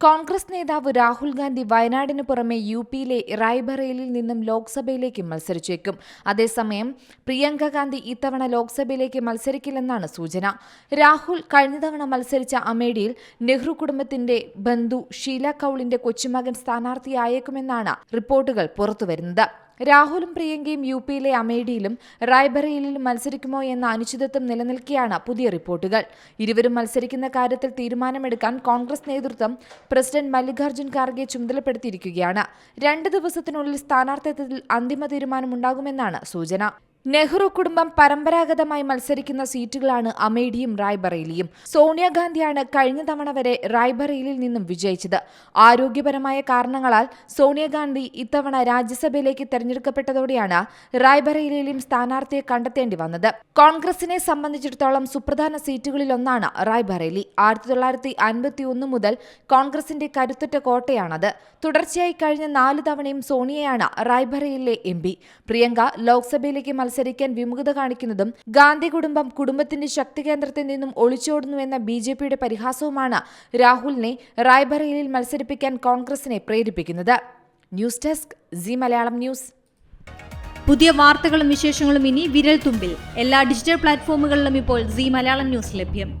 കോൺഗ്രസ് നേതാവ് രാഹുൽ ഗാന്ധി വയനാടിന് പുറമെ യു പിയിലെ റായ്ബറേലിയിൽ നിന്നും ലോക്സഭയിലേക്ക് മത്സരിച്ചേക്കും. അതേസമയം പ്രിയങ്ക ഗാന്ധി ഇത്തവണ ലോക്സഭയിലേക്ക് മത്സരിക്കില്ലെന്നാണ് സൂചന. രാഹുൽ കഴിഞ്ഞ തവണ മത്സരിച്ച അമേഠിയിൽ നെഹ്റു കുടുംബത്തിന്റെ ബന്ധു ഷീല കൌളിന്റെ കൊച്ചുമകൻ സ്ഥാനാർത്ഥിയായേക്കുമെന്നാണ് റിപ്പോർട്ടുകൾ പുറത്തുവരുന്നത്. രാഹുലും പ്രിയങ്കയും യു പിയിലെ അമേഠിയിലും റായ്ബറേലിയിലും മത്സരിക്കുമോ എന്ന അനിശ്ചിതത്വം നിലനിൽക്കെയാണ് പുതിയ റിപ്പോർട്ടുകൾ. ഇരുവരും മത്സരിക്കുന്ന കാര്യത്തിൽ തീരുമാനമെടുക്കാൻ കോൺഗ്രസ് നേതൃത്വം പ്രസിഡന്റ് മല്ലികാർജുൻ ഖാർഗെ ചുമതലപ്പെടുത്തിയിരിക്കുകയാണ്. രണ്ട് ദിവസത്തിനുള്ളിൽ സ്ഥാനാർത്ഥിത്വത്തിൽ അന്തിമ തീരുമാനമുണ്ടാകുമെന്നാണ് സൂചന. നെഹ്റു കുടുംബം പരമ്പരാഗതമായി മത്സരിക്കുന്ന സീറ്റുകളാണ് അമേഠിയും റായ്ബറേലിയും. സോണിയാഗാന്ധിയാണ് കഴിഞ്ഞ തവണ വരെ റായ്ബറേലിയിൽ നിന്നും വിജയിച്ചത്. ആരോഗ്യപരമായ കാരണങ്ങളാൽ സോണിയാഗാന്ധി ഇത്തവണ രാജ്യസഭയിലേക്ക് തെരഞ്ഞെടുക്കപ്പെട്ടതോടെയാണ് റായ്ബറേലിയിലും സ്ഥാനാർത്ഥിയെ കണ്ടെത്തേണ്ടി വന്നത്. കോൺഗ്രസിനെ സംബന്ധിച്ചിടത്തോളം സുപ്രധാന സീറ്റുകളിലൊന്നാണ് റായ്ബറേലി. ആയിരത്തി തൊള്ളായിരത്തി അൻപത്തി ഒന്ന് മുതൽ കോൺഗ്രസിന്റെ കരുത്തുറ്റ കോട്ടയാണത്. തുടർച്ചയായി കഴിഞ്ഞ നാല് തവണയും സോണിയയാണ് റായ്ബറേലിയിലെ എം പി. പ്രിയങ്ക ലോക്സഭയിലേക്ക് മത്സരിക്കാൻ വിമുഖത കാണിക്കുന്നതും ഗാന്ധി കുടുംബം കുടുംബത്തിന്റെ ശക്തി കേന്ദ്രത്തിൽ നിന്നും ഒളിച്ചോടുന്നുവെന്ന ബി ജെ പിയുടെ പരിഹാസവുമാണ് രാഹുലിനെ റായ്ബറേലിയിൽ മത്സരിപ്പിക്കാൻ കോൺഗ്രസിനെ പ്രേരിപ്പിക്കുന്നത്. News desk Zee Malayalam news. പുതിയ വാർത്തകളും വിശേഷങ്ങളും ഇനി വിരൽ തുമ്പിൽ എല്ലാ ഡിജിറ്റൽ പ്ലാറ്റ്ഫോമുകളിലും ഇപ്പോൾ സി മലയാളം ന്യൂസ് ലഭ്യം.